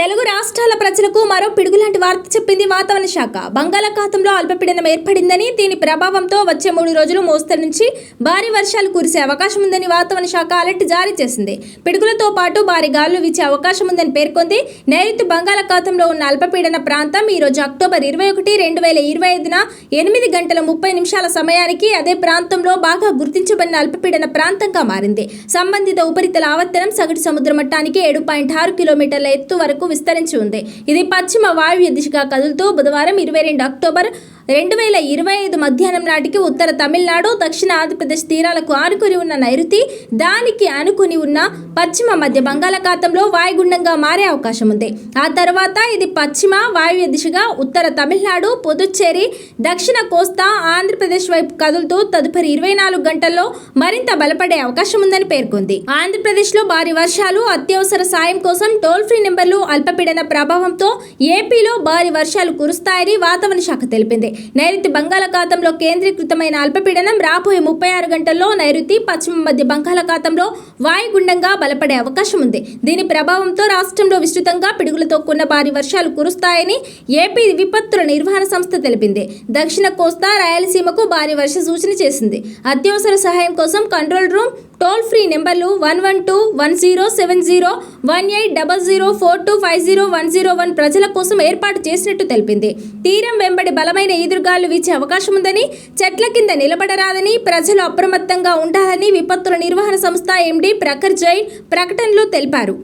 తెలుగు రాష్ట్రాల ప్రజలకు మరో పిడుగులాంటి వార్త చెప్పింది వాతావరణ శాఖ. బంగాళాఖాతంలో అల్పపీడనం ఏర్పడిందని దీని ప్రభావంతో వచ్చే మూడు రోజులు మోస్తరు నుంచి భారీ వర్షాలు కురిసే అవకాశం ఉందని వాతావరణ శాఖ అలర్ట్ జారీ చేసింది. పిడుగులతో పాటు భారీ గాలులు వీచే అవకాశం ఉందని పేర్కొంది. నైరుతి బంగాళాఖాతంలో ఉన్న అల్పపీడన ప్రాంతం ఈ రోజు అక్టోబర్ ఇరవై ఒకటి రెండు వేల ఇరవై ఐదున ఎనిమిది గంటల ముప్పై నిమిషాల సమయానికి అదే ప్రాంతంలో బాగా గుర్తించబడిన అల్పపీడన ప్రాంతంగా మారింది. సంబంధిత ఉపరితల ఆవర్తనం సగటు సముద్ర మట్టానికి ఏడు పాయింట్ ఆరు కిలోమీటర్ల ఎత్తు వరకు వరకు విస్తరించి ఉంది. ఇది పశ్చిమ వాయువ్య దిశగా కదులుతూ బుధవారం ఇరవై రెండు అక్టోబర్ రెండు వేల ఇరవై ఐదు మధ్యాహ్నం నాటికి ఉత్తర తమిళనాడు దక్షిణ ఆంధ్రప్రదేశ్ తీరాలకు ఆనుకుని ఉన్న నైరుతి దానికి ఆనుకుని ఉన్న పశ్చిమ మధ్య బంగాళాఖాతంలో వాయుగుండంగా మారే అవకాశం ఉంది ఆ తర్వాత ఇది పశ్చిమ వాయువ్య దిశగా ఉత్తర తమిళనాడు పుదుచ్చేరి దక్షిణ కోస్తా ఆంధ్రప్రదేశ్ వైపు కదులుతూ తదుపరి ఇరవై నాలుగు గంటల్లో మరింత బలపడే అవకాశం ఉందని పేర్కొంది. ఆంధ్రప్రదేశ్లో భారీ వర్షాలు అత్యవసర సాయం కోసం టోల్ ఫ్రీ నెంబర్లు అల్పపీడన ప్రభావంతో ఏపీలో భారీ వర్షాలు కురుస్తాయని వాతావరణ శాఖ తెలిపింది. నైరుతి బంగాళాఖాతంలో కేంద్రీకృతమైన అల్పపీడనం రాబోయే ముప్పై ఆరు గంటల్లో నైరుతి పశ్చిమ మధ్య బంగాళాఖాతంలో వాయుగుండంగా బలపడే అవకాశం ఉంది. దీని ప్రభావంతో రాష్ట్రంలో విస్తృతంగా పిడుగులతో కూడిన భారీ వర్షాలు కురుస్తాయని ఏపీ విపత్తుల నిర్వహణ సంస్థ తెలిపింది. దక్షిణ కోస్తా రాయలసీమకు భారీ వర్ష సూచన చేసింది. అత్యవసర సహాయం కోసం కంట్రోల్ రూమ్ టోల్ ఫ్రీ నెంబర్లు one one two one zero seven zero one eight double zero four two five zero one zero one ప్రజల కోసం ఏర్పాటు చేసినట్టు తెలిపింది. తీరం వెంబడి బలమైన ఈదురుగాలు వీచే అవకాశం ఉందని చెట్ల కింద నిలబడరాదని ప్రజలు అప్రమత్తంగా ఉండాలని విపత్తుల నిర్వహణ సంస్థ ఎండీ ప్రఖర్ జైన్ ప్రకటనలో తెలిపారు.